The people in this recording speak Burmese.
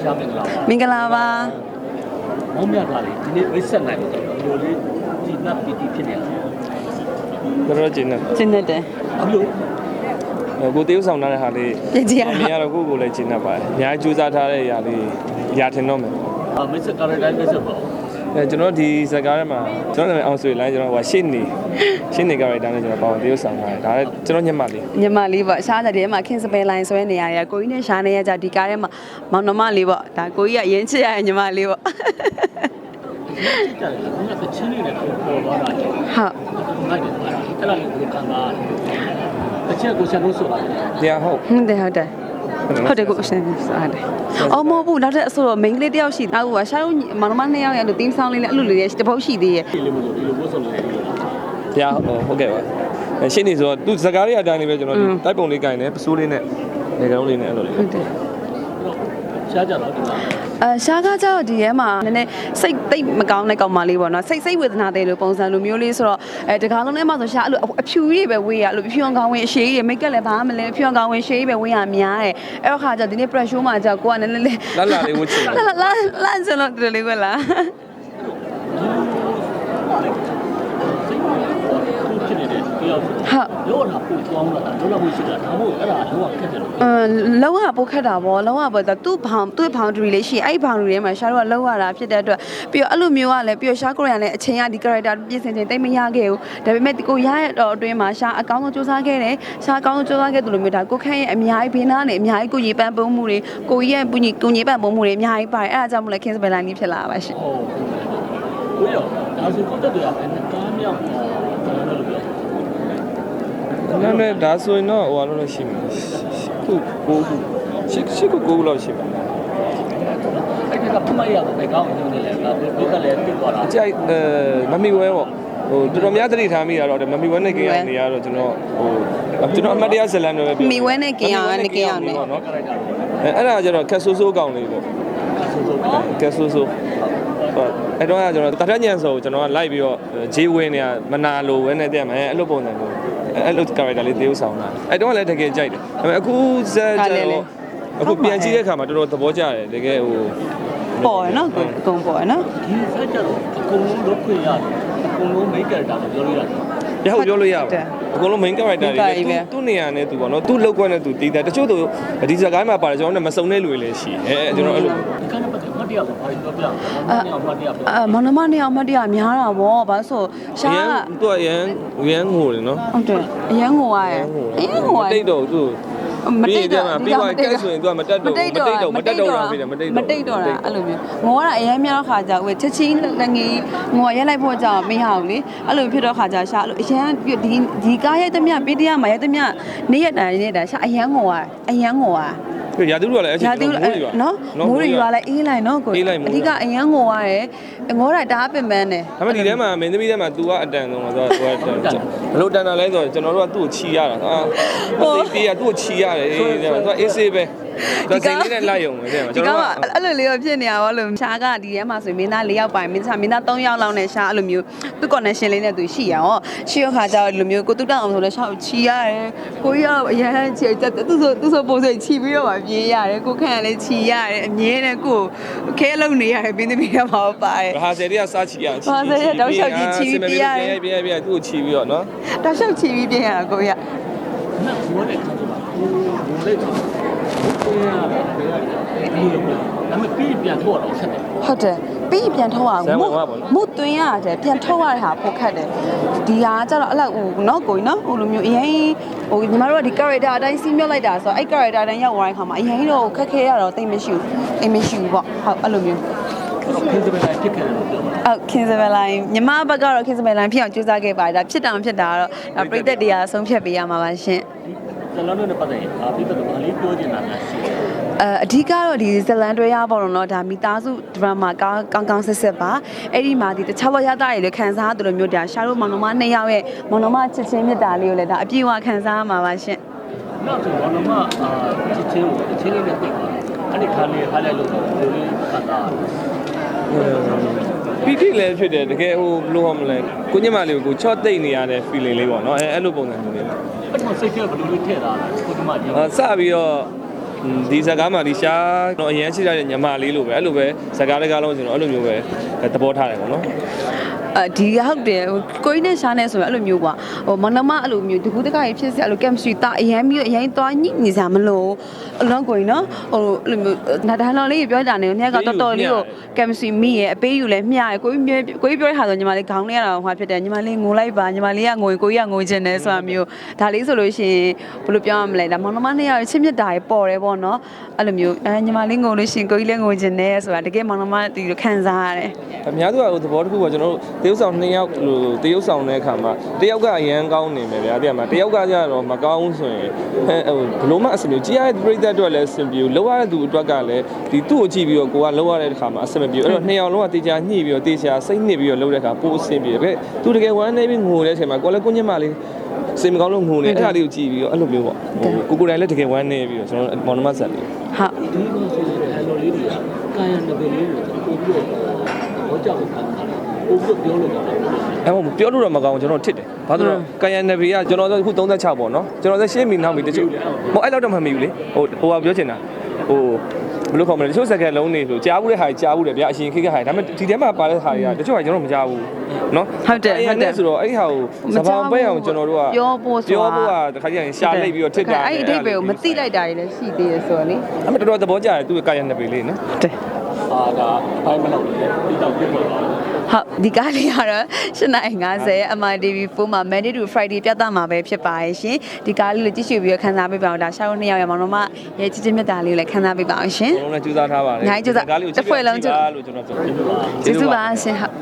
ရှာမင်္ဂလာပါမင်္ဂလာပါမောင်းမြတ်ကလေဒီနေ့ဝိဆက်နိုင်လို့ဒီလိုလေးဒီနတ်ပီတီဖြစ်နေတယ်တော်တော်ကျင်းတယ်ကျင်းနေတယ်အခုလို့ကိုတေးဥဆောင်ထားတဲ့ဟာလေးပြည့်ကြရအမြင်ကတော့ကိုယ့်ကိုယ်လည်းကျင်းတတ်ပါတယ်အများကြီးကြိုးစားထားတဲ့ຢာလေးຢာထင်တော့မယ်အမစ်ကာရတိုင်းမစ်ဆက်ပါ အဲကျွန်တော်ဒီဇာတ်ကားထဲမှာကျွန်တော်နာမည်အောင်ဆွေလိုင်းကျွန်တော်ဟိုရှေ့နေရှေ့နေကရိုက်တာနဲ့ကျွန်တော်ပေါဝင်တေးဥဆောင်ထားတယ်ဒါလည်းကျွန်တော်ညက်မလေးညီမလေးပေါ့ရှားတဲ့ထဲမှာခင်စပယ်လိုင်းဆွဲနေရရကိုကြီးနဲ့ရှားနေရကြဒီကားထဲမှာမောင်နှမလေးပေါ့ဒါကိုကြီးကအရင်ချစ်ရတဲ့ညီမလေးပေါ့ကြတယ်ခုနကချင်းနေတဲ့ကိုပေါ်သွားတာလေဟုတ်နိုင်တယ်အဲ့ဒါလေးကိုခံစားတချင်ကိုဆက်လို့ဆိုတာ တရားဟုတ် ဟုတ်တယ်ဟုတ်တယ် ဟုတ်တယ်ကိုအရှင်စားတယ်။အော်မဟုတ်ဘူးနောက်ထပ်အဆိုတော့ main လေးတယောက်ရှိတယ်။ဟုတ်ကရှားတို့မောင်နှမနှစ်ယောက်ရဲ့အဲ့လိုတင်းဆောင်လေးနဲ့အဲ့လိုလေးတပုတ်ရှိသေးရဲ့ဒီလိုမျိုးဒီလိုပို့ဆုံးနေတယ်တရားဟုတ်ဟုတ်ကဲ့ပါအဲရှေ့နေဆိုတော့သူဇာတ်ကားလေးအတိုင်းလေးပဲကျွန်တော်ဒီတိုက်ပုံလေးကင်တယ်ပစိုးလေးနဲ့လေကောင်လေးနဲ့အဲ့လိုလေးဟုတ်တယ် ရှားကြတော့ဒီမှာအဲရှားကားကြတော့ဒီထဲမှာနည်းနည်းစိတ်သိပ်မကောင်းတဲ့ကောင်မလေးပေါ့နော်စိတ်စိတ်ဝေဒနာတဲ့လိုပုံစံလိုမျိုးလေးဆိုတော့အဲတကားလုံးထဲမှာဆိုရှားအဲ့လိုအဖြူကြီးတွေပဲဝေးရအဲ့လိုဖြူအောင်ကောင်းဝင်အရှိကြီးတွေမိတ်ကပ်လည်းဘာမှမလဲဖြူအောင်ကောင်းဝင်ရှေးကြီးပဲဝေးရများတယ်အဲ့တော့ခါကျဒီနေ့ pressure မှာကျကိုကနည်းနည်းလေးလာလာလေးဝှချင်တယ်လာလာလာစလို့ဒီလိုလေးပဲလား ဖြစ်နေတဲ့တယောက် ဟုတ်လောလာပို့ကောင်းတာလောလာပို့ရှိတာဒါမှမဟုတ်အဲ့ဒါလောကခက်တယ်လို့အမ်လောကပိုခက်တာပေါ့လောကပေါ့သူ့ဘောင်သူ့ boundary လေးရှိအဲ့ boundary ထဲမှာရှားတော့လောရတာဖြစ်တဲ့အတွက်ပြီးတော့အဲ့လိုမျိုးကလည်းပြီးတော့ရှားကိုရံလည်းအချိန်ကဒီ character ပြင်ဆင်ချိန်တိတ်မရခဲ့ဘူးဒါပေမဲ့ဒီကိုရရတော့အတွင်းမှာရှားအကောင်းဆုံးစူးစမ်းခဲ့တယ်ရှားအကောင်းဆုံးစူးစမ်းခဲ့သူလိုမျိုးဒါကိုခန့်ရဲ့အများကြီးဘေးနားနေအများကြီးကိုရေပန်းပုံးမှုတွေကိုကြီးရဲ့ပူညီကိုကြီးပန်းပုံးမှုတွေအများကြီးပါတယ်အဲ့ဒါကြောင့်မလို့ Kings Bay Line ကြီးဖြစ်လာပါရှင်ဟုတ်ကိုရောဒါဆိုကိုတက်တယ်အဲ့ဒါကားမြောက်တော့လို့ပြော နာမည်ဒါဆိုရင်တော့ဟိုအလိုလိုရှိမယ်ခုကိုခုရှိရှိကိုကိုလောက်ရှိမယ်အဲ့ဒါကဖမရတော့ပဲကောင်းအောင်နေလေကဘုကလည်းတိသွားတာအကြိုက်အဲမမီဝဲပေါ့ဟိုတော်တော်များသတိထားမိတာတော့မမီဝဲနဲ့ကင်ရနေရတော့ကျွန်တော်ဟိုကျွန်တော်အမှတ်တရဇလန်တွေပဲမိဝဲနဲ့ကင်ရနဲ့ကင်ရနဲ့ပေါ့နော်ကရိုက်တာအဲအဲ့ဒါကျတော့ခက်ဆိုးဆိုးကောင်လေးပေါ့ဆိုဆိုနော်ခက်ဆိုးဆိုးဟုတ် အဲ့တော့ကကျွန်တော်တထက်ညံဆိုကျွန်တော်ကလိုက်ပြီးတော့ဂျေးဝင်းနေရမနာလိုဝဲနဲ့တက်မယ်အဲ့လိုပုံစံမျိုးအဲ့လို character လေးသေုပ်ဆောင်တာအဲ့တော့လည်းတကယ်ကြိုက်တယ်ဒါပေမဲ့အခုဇက်ကျတော့အခုပြန်ကြည့်တဲ့အခါမှာတော်တော်သဘောကျတယ်တကယ်ဟိုပေါ်ရနော်ကိုအကုန်ပေါ်ရနော်ဒီဆက်ကြတော့အကုန်လုံးလုပ်ခွင့်ရတယ်အကုန်လုံး make character လို့ပြောလို့ရတယ် ရဟုတ်ပြောလို့ရပါအကုန်လုံး main character တွေသူ့နေရာနဲ့သူပေါ့နော်သူ့လောက်ကွက်နဲ့သူတည်တယ်တချို့သူဒီဇာတ်ကိုင်းမှာပါတယ်ကျွန်တော်တို့မစုံတဲ့လူတွေလည်းရှိအဲကျွန်တော်အဲ့လိုဒီကနေ့ပတ်သက်မှတ်တရဆိုဘာပြောပြလဲမှတ်တရပြောအဲမောင်နှမနှစ်ယောက်အမတ်တရများတာဗောဘာလို့ဆိုရှားကသူကရန်ရန်ငိုတယ်နော်ဟုတ်တယ်အရန်ငိုရရဲ့အရန်ငိုရတိတ်တော့သူ မတိတ်တော့ပြီးသွားကဲဆိုရင်သူကမတက်တော့မတိတ်တော့မတက်တော့တာဖြစ်တယ်မတိတ်တော့မတိတ်တော့တာအဲ့လိုမျိုးငိုရတာအရန်များတော့ခါကြဝေချက်ချင်းလက်ငီးငိုရက်လိုက်ဖို့ကြောင့်မရဘူးလေအဲ့လိုဖြစ်တော့ခါကြရှာအဲ့လိုအရန်ဒီဒီကားရိုက်သမျှပေးတရားမှာရိုက်သမျှနေ့ရက်တိုင်းနေ့တိုင်းရှာအရန်ငိုရအရန်ငိုရ ရာသူတို့ကလည်းအချိန်ရာသီနော်မိုးတွေရွာလိုက်အေးလိုက်နော်ကိုအဓိကအရန်ငိုရတယ်ငိုရတာပင်ပန်းတယ်ဒါပေမဲ့ဒီထဲမှာမင်းသမီးထဲမှာ तू ကအတန်ဆုံးဆိုတော့ तू ကဘလို့တန်တာလဲဆိုတော့ကျွန်တော်တို့ကသူ့ကိုချီရတာအာမသိသေးရသူ့ကိုချီရတယ်အေးသူကအေးဆေးပဲ သူစိတ်လေးနဲ့လိုက်ရုံပဲတဲ့မှာဒီကျွန်ကောင်တော်ကအဲ့လိုလေးတော့ဖြစ်နေတာဘောလို့ရှားကဒီထဲမှာဆိုရင်မင်းသား၄ယောက်ပိုင်မင်းသားမင်းသား၃ယောက်လောက်နဲ့ရှားအဲ့လိုမျိုးသူ connection လေးနဲ့သူရှိရအောင်ရှိရခါကျတော့ဒီလိုမျိုးကိုတုတ္တအောင်ဆိုလဲရှားချီရတယ်ကိုကြီးကတော့အရန်ချီတက်သူဆိုသူဆိုပုံစံချီပြီးတော့မှပြေးရတယ်ကိုခန့်ကလည်းချီရတယ်အမြဲတမ်းကိုခဲလုံးနေရတယ်ဘင်းသမီးကမှာပါတယ်ဟာဆယ်တွေကစားချီရပြပြပြသူ့ကိုချီပြီးတော့နော်တောက်လျှောက်ချီပြီးပြင်ရတာကိုကြီးကနတ်ဘောတဲ့ခါတော့ဘိုးလေးကဘိုးလေးက ဒါပေမဲ့ပြီးပြန်တော့တော့ဆက်တယ်ဟုတ်တယ်ပြီးပြန်ထုတ်ရအောင်မုတ်မုတ်သွင်းရတယ်ပြန်ထုတ်ရတဲ့ဟာပိုခက်တယ်ဒီဟာကကျတော့အဲ့လောက်ဟိုနော်ကိုကြီးနော်ဟိုလိုမျိုးအရင်ဟိုညီမတို့ကဒီ character အတိုင်းစီးမြှောက်လိုက်တာဆိုတော့အဲ့ character အတိုင်းရောက်သွားတဲ့ခါမှာအရင်တော့ခက်ခဲရတော့တိတ်မရှိဘူးအိမ်မရှိဘူးပေါ့ဟုတ်အဲ့လိုမျိုးတော့ခင်းစပယ်လိုက်ဖြစ်ခဲ့တယ်လို့ပြောတာဟုတ်ခင်စပယ်လိုင်းညီမဘက်ကတော့ခင်စပယ်လိုင်းဖြစ်အောင်ကြိုးစားခဲ့ပါတယ်ဒါဖြစ်တောင်ဖြစ်တာကတော့ဒါပြိသက်တရားဆုံးဖြတ်ပေးရမှာပါရှင် ဇလန်တို့နဲ့ပတ်သက်ရင်အာပြီးတော့ဘာလေးပြောချင်တာများရှိတယ်အဲအဓိကတော့ဒီဇလန်တွဲရပေါ့နော်ဒါမိသားစုဒရမာကောင်းကောင်းကောင်းဆက်ဆက်ပါအဲ့ဒီမှာဒီတခြားဘဝရသားတွေလည်းခံစားရတယ်လို့မျိုးဒါရှာတို့မောင်နှမနှစ်ယောက်ရဲ့မောင်နှမချစ်ချင်းမြတ်တာလေးကိုလည်းဒါအပြည့်အဝခံစားရမှာပါရှင်နောက်ဆိုတော့မှအာချစ်ချင်းကိုချင်းလေးနဲ့ပြိတ်သွားတယ်အဲ့ဒီခါလေးခါလေးလို့ဒီလိုလေးခါတာ ပီတိလည်းဖြစ်တယ်တကယ်ဟိုဘယ်လိုဟောမလဲကိုညမလေးကိုချော့တိတ်နေရတဲ့ feeling လေးပေါ့နော်အဲအဲ့လိုပုံစံမျိုးလေးပထမစိတ်ထဲဘယ်လိုလေးထည့်တာလဲကိုဒီမှာကြီးအာစပြီးတော့ဒီဇာကားမှာဒီရှားတော့အရင်ရှိရတဲ့ညီမလေးလိုပဲအဲ့လိုပဲဇာကားတကားလုံးကျွန်တော်အဲ့လိုမျိုးပဲသဘောထားတယ်ပေါ့နော် အဲဒီဟုတ်တယ်ဟိုကိုင်းနဲ့ရှားနဲ့ဆိုရင်အဲ့လိုမျိုးကွာဟိုမနမအဲ့လိုမျိုးတကူတကကြီးဖြစ်စီအဲ့လို chemistry တာအရင်ပြီးအရင်သွားညှိနေစားမလို့အလုံးကိုင်းနော်ဟိုအဲ့လိုမျိုးနာဒန်လော်လေးပြောကြတယ်ညကတော်တော်လေးကို chemistry မိရဲ့အပေးယူလဲမျှရဲ့ကိုကြီးကိုကြီးပြောတဲ့ခါဆိုညီမလေးခေါင်းလေးရတာဟိုဖြစ်တယ်ညီမလေးငိုလိုက်ပါညီမလေးကငိုရင်ကိုကြီးကငိုချင်တယ်ဆိုတာမျိုးဒါလေးဆိုလို့ရှိရင်ဘယ်လိုပြောရမလဲဒါမောင်နှမနှစ်ယောက်ချင်းမြတ်တာရေပေါ်တယ်ပေါ့နော်အဲ့လိုမျိုးအဲညီမလေးငိုလို့ရှိရင်ကိုကြီးလည်းငိုချင်တယ်ဆိုတာတကယ်မောင်နှမဒီလိုခံစားရတယ်အများစုကဟိုသဘောတစ်ခုကကျွန်တော်တို့တရုပ်ဆောင်နှစ်ယောက်လို့တရုပ်ဆောင်တဲ့အခါမှာတယောက်ကအရန်ကောင်းနေမယ်ဗျာတဲ့မှာတယောက်ကကြတော့မကောင်းဆိုရင်ဟဲဟိုဘလို့မှအဆင်ပြေကြည့်ရတဲ့ပြိသက်အတွက်လည်းအဆင်ပြေလောက်ရတဲ့သူအတွက်ကလည်းဒီသူ့ကိုကြည့်ပြီးတော့ကိုကလောက်ရတဲ့အခါမှာအဆင်မပြေအဲ့တော့နှစ်ယောက်လုံးကတေချာညှိပြီးတော့တေချာစိတ်နှစ်ပြီးတော့လုပ်တဲ့အခါပိုအဆင်ပြေတယ်သူတကယ်ဝမ်းနေပြီးငိုတဲ့အချိန်မှာကိုလည်းကိုညစ်မလေးစိတ်မကောင်းလို့ငိုနေအဲ့ဒါလေးကိုကြည့်ပြီးတော့အဲ့လိုမျိုးပေါ့ဟိုကိုကိုယ်တိုင်လည်းတကယ်ဝမ်းနေပြီးတော့ကျွန်တော်မောင်နှမဆက်လေးဟုတ်ဒီလိုဆိုရင်ဟန်လိုလေးတွေကကာယံတပင်လေးကိုပို့ပြီးတော့ဟောကြောက်ခံတာ ပို့ပြီးပြောလို့တော့အဲ့မပြောလို့တော့မကောင်းဘူးကျွန်တော်ထစ်တယ်ဘာလို့လဲကာယံနဗီကကျွန်တော်တို့အခု36ပေါ့နော်ကျွန်တော်သက်ရှင်းမိနောက်မိတချို့မဟုတ်အဲ့လောက်တော့မမှီဘူးလေဟိုဟိုကပြောချင်တာဟိုဘယ်လိုခေါ်မလဲတချို့စက္ကန့်လုံးနေဆိုကြားဘူးတဲ့ဟာကြားဘူးတယ်ဗျာအရှင်ခိကဟာဒါပေမဲ့ဒီထဲမှာပါတဲ့ဟာတွေကတချို့ကကျွန်တော်မကြားဘူးနော်ဆိုတော့အဲ့ဒီဟာကိုစပောင်ပဲအောင်ကျွန်တော်တို့ကပြောဖို့ဆိုတာပြောဖို့ကတခါကျရင်ရှာလိုက်ပြီးတော့ထစ်တာအဲ့ဒီအဓိပ္ပာယ်ကိုမသိလိုက်တာတွေလည်းရှိသေးတယ်ဆိုတော့လေအဲ့မဲ့တော်တော်သဘောကျတယ်သူကကာယံနဗီလေးနော်တဲ့အာဒါအပိုင်းမလောက်လေဒီတော့ပြပါတော့ ဟုတ်ဒီကားလေးကတော့8:50 MRTV4 မှာ Monday to Friday ပြသမှာပဲဖြစ်ပါရဲ့ရှင်ဒီကားလေးကိုကြည့်ရှုပြီးတော့ခန်းစားပေးပါအောင်ဒါရှာလို့နှစ်ယောက်ရမောင်တော့မှရဲ့ချစ်ချင်းမြတ်တာလေးကိုလည်းခန်းစားပေးပါအောင်ရှင်ကျွန်တော်လည်းကြိုးစားထားပါတယ်ညာကြီးကြိုးစားကားလေးကိုတစ်ဖွဲ့လုံးကြိုးလို့ကျွန်တော်ပြောကျေးဇူးပါရှင်ဟုတ်